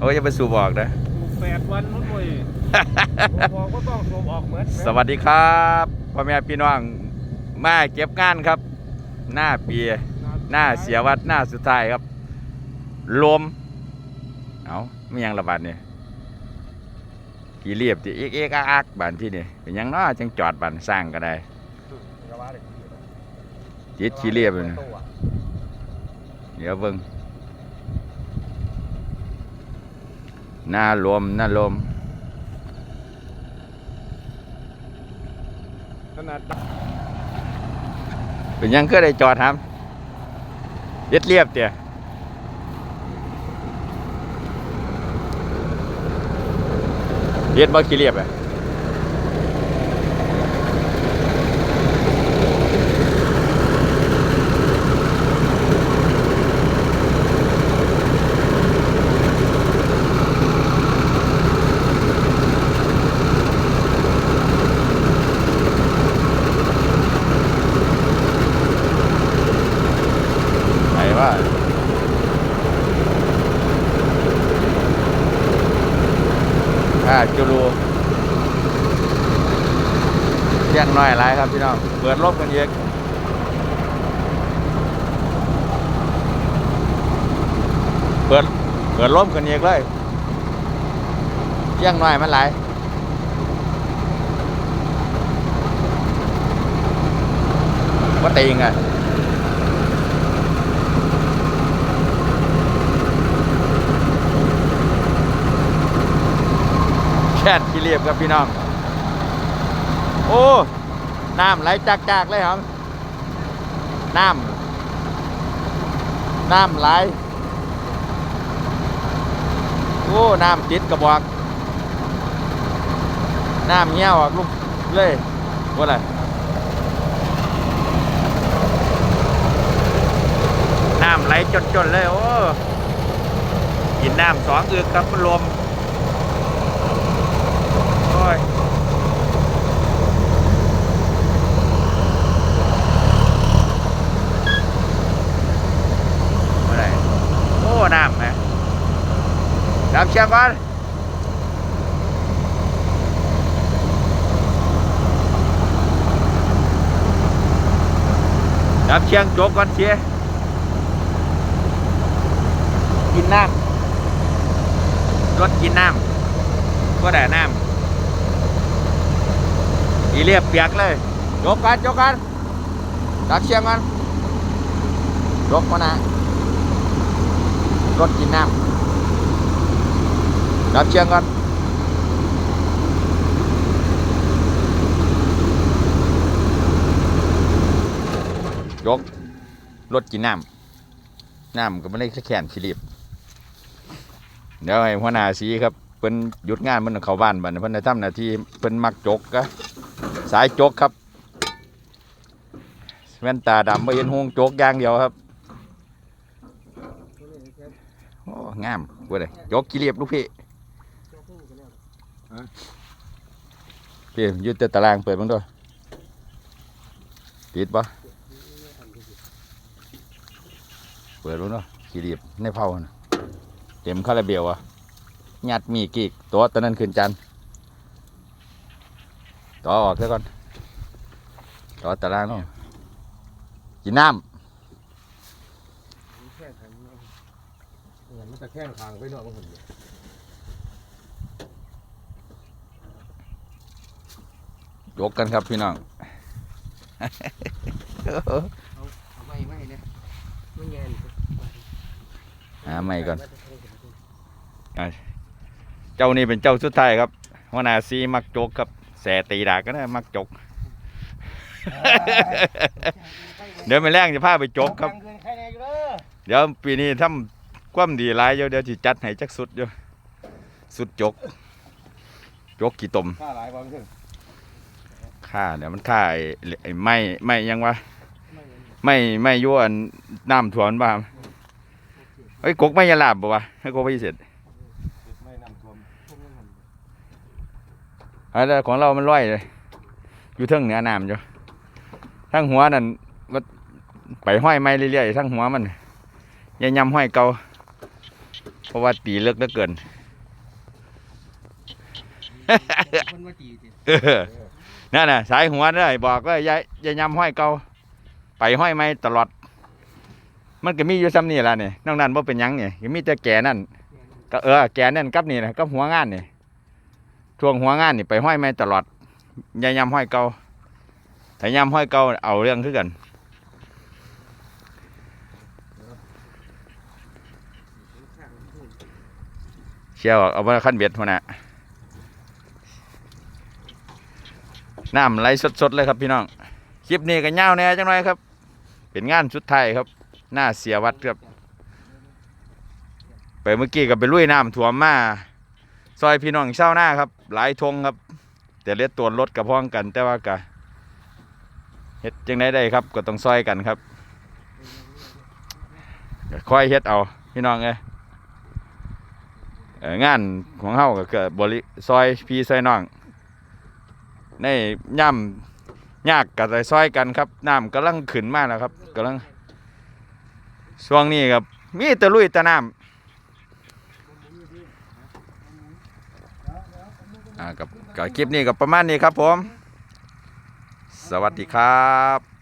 โอ้ยอย่าไปสูบออกนะ แปดวันนู้นเว้ยบอกก็ต้องสูบออกเหมือนสวัสดีครับพ่อแม่พี่น้องมาเก็บงานครับ หน้าเปียหน้าเสียวัดหน้าสุดท้ายครับลมเอาไม่ยังระบาดเนี่ยขี่เรียบที่เอกเอกอักอักบานที่นี่เป็นหยังเนาะจังจอดบานสร้างก็ได้จิตขี่เรียบเลยนะเดี๋ยวเบิ่ง หน้าลมหน้าลมขนาดเป็นยังก็ได้จอดทำเย็ดเรียบเตี่ยเรียบ่ขี้เรียบอะ จูรูเที่ยงน้อยหลายครับพี่น้องเปิดลบกันเยอะเปิดเปิดลบกันเยอะเลยเที่ยงน้อยมันหลายว่าตีงอะ แค่นขี้เรียบครับพี่น้อง โอ้ น้ำไหลจากๆเลยครับ น้ำ น้ำไหล โอ้ น้ำติดกระบอกน้ำเงี้ยวออกลูกเลยว่าอะไรน้ำไหลจนๆเลย โอ้กินน้ำสองอึกครับรวม โอ้ยเมื่อไหรโอ้น้ำไหมน้ำเชียงก่ อีเรียบเปียกเลยยกกันยกกันดักเชียงกันยกมานะรถกินน้ำดักเชียงกันยกรถกินน้ำน้ำก็ไม่ได้แค่แขนฟิลิปเดี๋ยวให้หัวหน้าสีครับเพิ่นหยุดงานเพิ่นเข้าบ้านบัดเพิ่นได้ทำหน้าที่เพิ่นมักจกกะ สายโจกครับแว่นตาดำไม่เห็นหงโจกอย่างเดียวครับโอ้งามเว้ยโจกกี่เรียบลูกพี่พี่ยืดแต่ตารางเปิดมันด้วยปิดปะเปิดมันด้วยกี่เรียบในเผาน่ะเต็มคาราเบลอะยัดมีกีกตัวตอนนั้นขึ้นจันทร์ ต่อออกซะก่อนต่อตารางเนาะกินน้แค่ขันเหมือนมันจะแข้งทางไปหน่อยก็ผมำยกกันครับพี่น้องเอาไม่ไม่เนี่ยไม่แงนหาไม่ก่อนเจ้านี่เป็นเจ้าสุดท้ายครับหัวหน้าซีมักจกครับ แสตีดากก็ได้มักจก เดี๋ยวไปแรงจะพาไปจกครับเกินใครแน่อยู่เด้อเดี๋ยวปีนี้ทำความดีหลายเดี๋ยวเดี๋ยวจะจัดให้จักสุดอยู่สุดจก จกกี่ตมค่าหลายบางขึ้นค่าเดี๋ยวมันค่าไอ้ไอ้ไม้ไม้ยังวะไม่ไม่ยั่วอันน้ำถ่วนบ้างเฮ้ยกกไม่ยาลาบบ่วะให้กกไม่เสร็จ ไม่นำท่วมท่วมมัน อันนั้นของเรามันร้อยเลย อยู่เทิงเหนือน้ำอยู่ทั้งหัวนั่นมันไปห้อยไม้เรื่อยๆทั้งหัวมันย่ายำห้อยเกาเพราะว่าตีเลิกเหลือเกินนั่นน่ะสายหัวเลยบอกว่ายาอย่ายำห้อยเก่าไปห้อยไม่ตลอด มันก็มีอยู่ซ้ำนี่ล่ะนี่ยนอกนั้นว่าเป็นยังเนี่ก็มีแต่แก่นั่นก็เออแก่นั่นกับนี่นะกับหัวงานเนี่ย ช่วงหัวงานนี่ไปห้อยไม่ตลอดยายำห้อยเก่าถ้ายำห้อยเก่าเอาเรื่องคือกันเชี่ยวเอามาขั้นเบ็ดหัวหน้าน้ำไหลสดๆเลยครับพี่น้อง คลิปนี้ก็เงาแน่จังหน่อยครับ เป็นงานสุดไทยครับ หน้าเสียวัดครับ ไปเมื่อกี้ก็ไปลุยน้ำท่วมมา ซอยพี่น้องเช่าหน้าครับ หลายทงครับ แต่เล็ดตัวรถกับพ้องกัน แต่ว่ากะเฮ็ดจังไดได้ครับก็ต้องซอยกันครับค่อยเฮ็ดเอาพี่น้องเอ้ยเอ่องานของเฮาก็เกิดบริซอยพี่ซอยน้องในย่ำยากกับซอยกันครับน้ำกำลังขึ้นมากแล้วครับกำลังช่วงนี้ครับมีแตะลุยแตะน้ำ อ่ากับกับคลิปนี้กับประมาณนี้ครับผม สวัสดีครับ